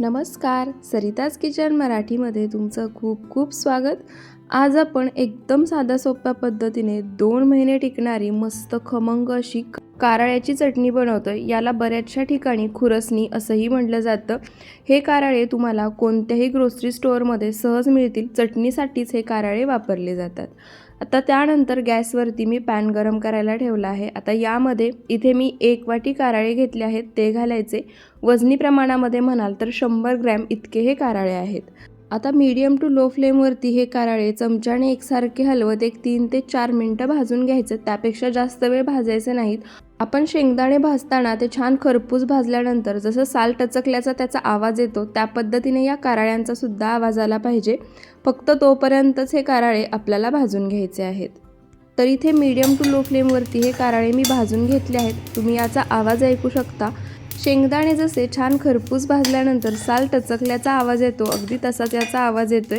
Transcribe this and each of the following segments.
नमस्कार. सरिताज किचन मराठीमध्ये तुमचं खूप खूप स्वागत. आज आपण एकदम साध्या सोप्या पद्धतीने दोन महिने टिकणारी मस्त खमंग अशी कारळ्याची चटणी बनवतो याला बऱ्याचशा ठिकाणी खुरसणी असंही म्हटलं जातं. हे कारळे तुम्हाला कोणत्याही ग्रोसरी स्टोअरमध्ये सहज मिळतील. चटणीसाठीच हे कारळे वापरले जातात. आता त्यानंतर गॅसवरती मी पॅन गरम करायला ठेवला आहे. आता यामध्ये इथे मी एक वाटी काराळे घेतले आहेत. ते घालायचे. वजनी प्रमाणामध्ये म्हणाल तर शंभर ग्रॅम इतके हे काराळे आहेत. आता मीडियम टू लो फ्लेमवरती हे काराळे चमच्याने एकसारखे हलवत एक तीन ते चार मिनटं भाजून घ्यायचं. त्यापेक्षा जास्त वेळ भाजायचे नाहीत. आपण शेंगदाणे भाजताना ते छान खरपूस भाजल्यानंतर जसं साल टचकल्याचा त्याचा आवाज येतो त्या पद्धतीने या कारळ्यांचा सुद्धा आवाज आला पाहिजे. फक्त तोपर्यंतच हे काराळे आपल्याला भाजून घ्यायचे आहेत. तर इथे मीडियम टू लो फ्लेमवरती हे काराळे मी भाजून घेतले आहेत. तुम्ही याचा आवाज ऐकू शकता. शेंगदाणे जसे छान खरपूस भाजल्यानंतर साल टचकल्याचा आवाज येतो अगदी तसाच याचा आवाज येतोय.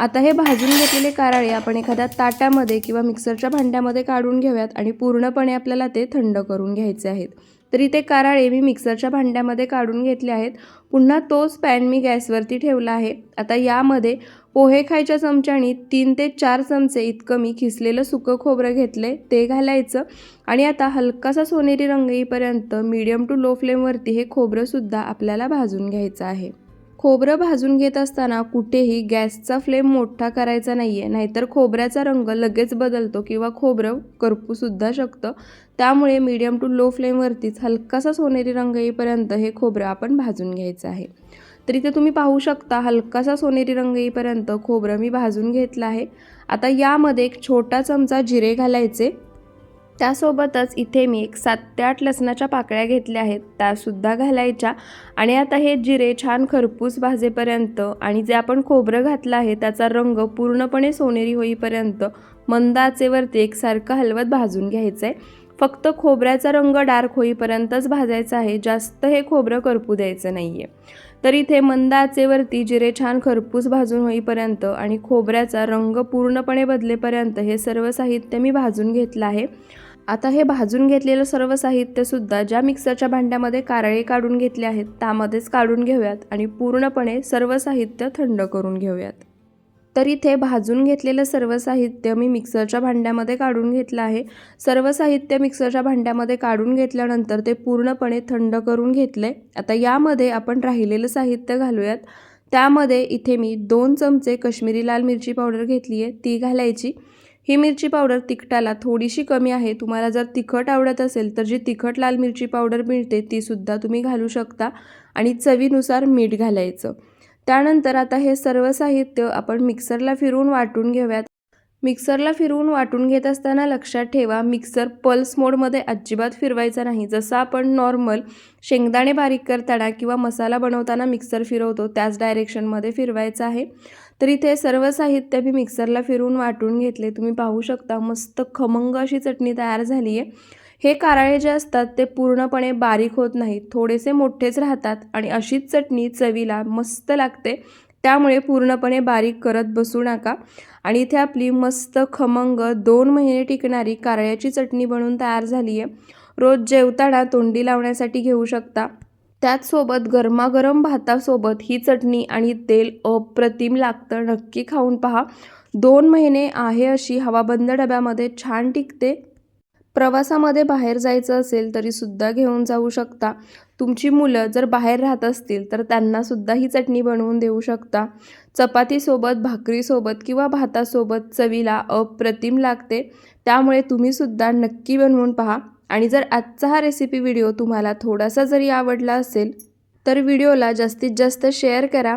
आता हे भाजून घेतलेले कारळे आपण एखाद्या ताटामध्ये किंवा मिक्सरच्या भांड्यामध्ये काढून घेऊयात आणि पूर्णपणे आपल्याला ते थंड करून घ्यायचे आहेत. तरी ते कारळे मी मिक्सरच्या भांड्यामध्ये काढून घेतले आहेत. पुन्हा तोच पॅन मी गॅसवरती ठेवला आहे. आता यामध्ये पोहे खायच्या चमच्यानी तीन ते चार चमचे इतकं मी खिसलेलं सुकं खोबरं घेतले ते घालायचं. आणि आता हलकासा सोनेरी रंग येईपर्यंत मीडियम टू लो फ्लेमवरती हे खोबरंसुद्धा आपल्याला भाजून घ्यायचं आहे. खोबरं भाजून घेत असताना कुठेही गॅसचा फ्लेम मोठा करायचा नाही आहे नाहीतर खोबऱ्याचा रंग लगेच बदलतो किंवा खोबरं करपूसुद्धा शकतं. त्यामुळे मीडियम टू लो फ्लेमवरतीच हलकासा सोनेरी रंग येईपर्यंत हे खोबरं आपण भाजून घ्यायचं आहे. तर इथे तुम्ही पाहू शकता हलकासा सोनेरी रंग येईपर्यंत खोबरं मी भाजून घेतलं आहे. आता यामध्ये एक छोटा चमचा जिरे घालायचे. त्यासोबतच इथे मी एक सात ते आठ लसणाच्या पाकळ्या घेतल्या आहेत. त्यासुद्धा घालायच्या. आणि आता हे जिरे छान खरपूस भाजेपर्यंत आणि जे आपण खोबरं घातलं आहे त्याचा रंग पूर्णपणे सोनेरी होईपर्यंत मंद आचेवरती एकसारखं हलवत भाजून घ्यायचं आहे फक्त खोबऱ्याचा रंग डार्क होईपर्यंतच भाजायचा आहे. जास्त हे खोबरं करपू द्यायचं नाही आहे तर इथे मंद आचेवरती जिरे छान खरपूस भाजून होईपर्यंत आणि खोबऱ्याचा रंग पूर्णपणे बदलेपर्यंत हे सर्व साहित्य मी भाजून घेतलं आहे. आता हे भाजून घेतलेलं सर्व साहित्यसुद्धा ज्या मिक्सरच्या भांड्यामध्ये कारळे काढून घेतले आहेत त्यामध्येच काढून घेऊयात आणि पूर्णपणे सर्व साहित्य थंड करून घेऊयात. तर इथे भाजून घेतलेलं सर्व साहित्य मी मिक्सरच्या भांड्यामध्ये काढून घेतलं आहे. सर्व साहित्य मिक्सरच्या भांड्यामध्ये काढून घेतल्यानंतर ते पूर्णपणे थंड करून घेतले. आता यामध्ये आपण राहिलेलं साहित्य घालूयात. त्यामध्ये इथे मी दोन चमचे कश्मीरी लाल मिरची पावडर घेतली आहे ती घालायची. ही मिरची पावडर तिखटाला थोडीशी कमी आहे. तुम्हाला जर तिखट आवडत असेल तर जी तिखट लाल मिरची पावडर मिळते तीसुद्धा तुम्ही घालू शकता आणि चवीनुसार मीठ घालायचं. त्यानंतर आता हे सर्व साहित्य आपण मिक्सरला फिरवून वाटून घेऊयात. मिक्सरला फिरवून वाटून घेत असताना लक्षात ठेवा मिक्सर पल्स मोडमध्ये अजिबात फिरवायचा नाही. जसं आपण नॉर्मल शेंगदाणे बारीक करताना किंवा मसाला बनवताना मिक्सर फिरवतो त्याच डायरेक्शनमध्ये फिरवायचं आहे. तर इथे सर्व साहित्य मी मिक्सरला फिरवून वाटून घेतले. तुम्ही पाहू शकता मस्त खमंग अशी चटणी तयार झाली आहे. हे कारळे जे असतात ते पूर्णपणे बारीक होत नाहीत. थोडेसे मोठेच राहतात आणि अशीच चटणी चवीला मस्त लागते. त्यामुळे पूर्णपणे बारीक करत बसू नका. आणि इथे आपली मस्त खमंग दोन महिने टिकणारी कारळ्याची चटणी बनवून तयार झाली आहे रोज जेवताना तोंडी लावण्यासाठी घेऊ शकता. त्याचसोबत गरमागरम भातासोबत ही चटणी आणि तेल अप्रतिम लागतं. नक्की खाऊन पहा. दोन महिने आहे अशी हवाबंद डब्यामध्ये छान टिकते. प्रवासामध्ये बाहेर जायचं असेल तरीसुद्धा घेऊन जाऊ शकता. तुमची मुलं जर बाहेर राहत असतील तर त्यांनासुद्धा ही चटणी बनवून देऊ शकता. चपातीसोबत भाकरीसोबत किंवा भातासोबत चवीला अप्रतिम लागते. त्यामुळे तुम्हीसुद्धा नक्की बनवून पहा. आणि जर आजचा हा रेसिपी व्हिडिओ तुम्हाला थोडासा जरी आवडला असेल तर व्हिडिओला जास्तीत जास्त शेअर करा.